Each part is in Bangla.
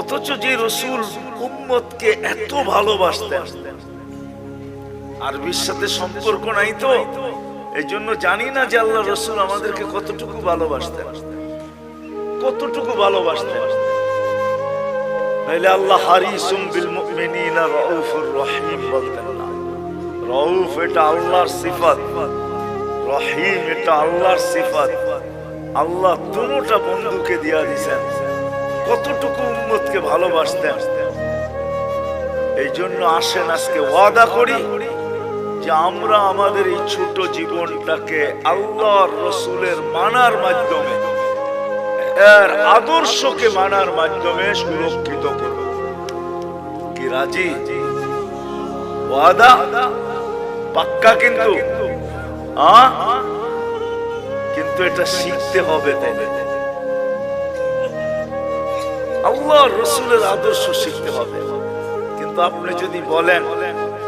অথচ যে রসুল উম্মতকে এত ভালোবাসতেন, আরবির সাথে সম্পর্ক নাই তো এই জন্য জানি না যে আল্লাহ রসুল আমাদেরকে কতটুকু ভালোবাসতেন। কতটুকু ভালোবাসতেন। নাইলে আল্লাহ হারিসুম বিল মুমিনিনা রাউফুর রহিম বলতেন না। রাউফ এটা আল্লাহর সিফাত, রহিম এটা আল্লাহর সিফাত। আল্লাহ দুটা বন্ধুকে দিয়া দিছেন। কতটুকু উম্মতকে ভালোবাসতেন। এই জন্য আসেন আজকে ওয়াদা করি যে আমরা আমাদের এই ছোট জীবনটাকে আল্লাহর রসুলের মানার মাধ্যমে, এর আদর্শকে মানার মাধ্যমে সুরক্ষিত করব। কি রাজি? ওয়াদা? পাক্কা কিন্তু? আ? কিন্তু এটা শিখতে হবে তাইলে। আল্লাহ রসুলের আদর্শ শিখতে হবে। কিন্তু আপনি যদি বলেন,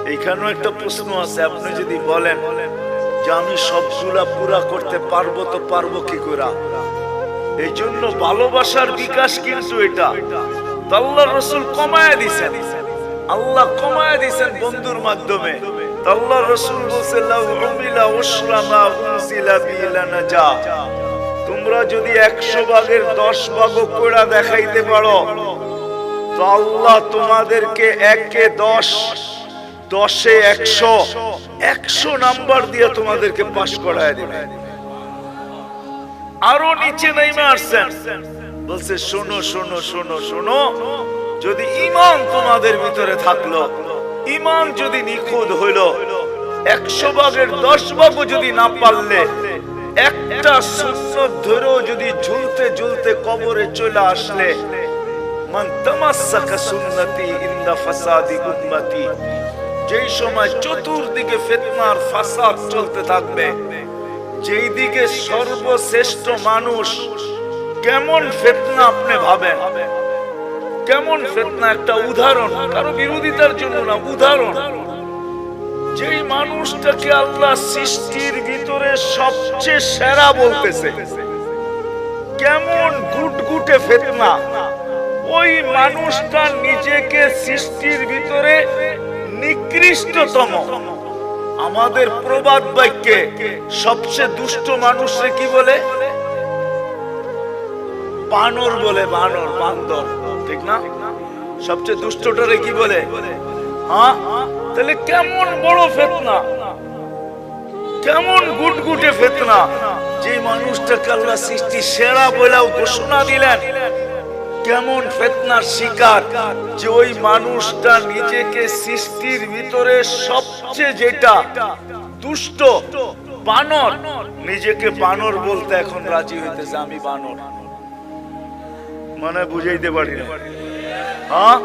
এইখানেও একটা প্রশ্ন আছে, আপনি যদি বলেন যে আমি সবগুলা পুরা করতে পারব তো পারব কি করে? এই জন্য ভালোবাসার বিকাশ কিন্তু এটা। আল্লাহ রসুল কমায় দিছেন। আল্লাহ কমায় দিছেন বন্ধুর মাধ্যমে। আল্লাহ রসুল বলছে, লাউ উমিলা উসরা মা উনজিলা বিলা তোমরা যদি একশো ভাগের দশ ভাগও করে দেখাইতে পারো, তো আল্লাহ তোমাদেরকে একে দশ, দশে একশো একশো নাম্বার দিয়ে তোমাদেরকে পাশ করায় দিবে। আরও নিচে নেমে আসছেন। বলছে, শোনো শোনো শোনো শোনো, যদি ইমান তোমাদের ভিতরে থাকল ইমান যদি নিখুঁত হইল, একশো ভাগের দশ ভাগও যদি না পারলে, একটা সুন্নত ধরেও যদি ঝুলতে ঝুলতে কবরে চলে আসলে যেই সময় চতুর্দিকে ফিতনার ফাসাদ চলতে থাকবে, যেই দিকে সর্বশ্রেষ্ঠ মানুষ কেমন ফেতনা আপনি ভাবেন? কেমন ফেতনা? একটা উদাহরণ। কারও বিরোধিতার জন্য না, উদাহরণ। যেই মানুষটাকে আল্লাহ সৃষ্টির ভিতরে সবচেয়ে সেরা বলতেছে, কেমন গুটগুটে ফেতনা। ওই মানুষটা নিজেকে সৃষ্টির ভিতরে নিকৃষ্টতম। আমাদের প্রবাদ বাক্যে সবচেয়ে দুষ্ট মানুষরে কি বলে? বানর বলে বানর, বান্দর। ঠিক না? সবচেয়ে দুষ্টটারে কি বলে? হ্যাঁ? তাহলে কেমন বড় ফেতনা? কেমন গুটগুটে ফেতনা? যে মানুষটাকে আল্লাহ সৃষ্টি সেরা বলেও ঘোষণা দিলেন, কেমন ফেতনার শিকার যে ওই মানুষটা নিজেকে সৃষ্টির ভিতরে সবচেয়ে যেটা দুষ্ট, বানর, নিজেকে বানর বলতে এখন রাজি হইতেছে আমি বানর। মানে বুঝাইতে পারি না। হ্যাঁ?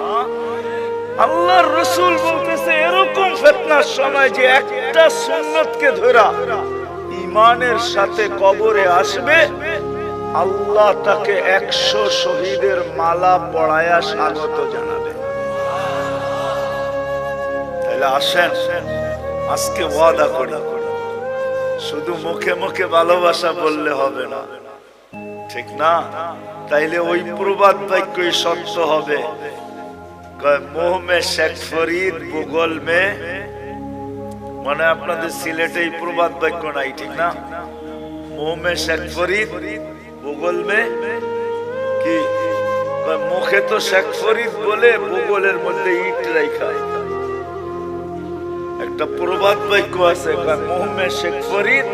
আল্লাহর রসুল বলতেছে, এরকম ফেতনার সময় যে একটা সুন্নতকে ধরা ইমানের সাথে কবরে আসবে, আল্লাহ তাকে একশো শহীদের মালা পড়ায়া স্বাগত জানাবে। তাহলে আসেন, আজকে ওয়াদা করি। শুধু মুখে মুখে ভালোবাসা বললে হবে না। ঠিক না? তাইলে ওই প্রবাদ বাক্যই সত্য হবে। মোহ শেখ ফরিদ ভূগোল মে। মানে আপনাদের সিলেটে এই প্রবাদ বাক্য নাই ঠিক না? মোহ মে শেখ ফরিদ ভূগোল মে। কি? মুখে তো শেখ ফরিদ বলে ভূগোলের মধ্যে ইট রাইখায় একটা প্রবাদ বাক্য আছে কয়, মোহ শেখ ফরিদ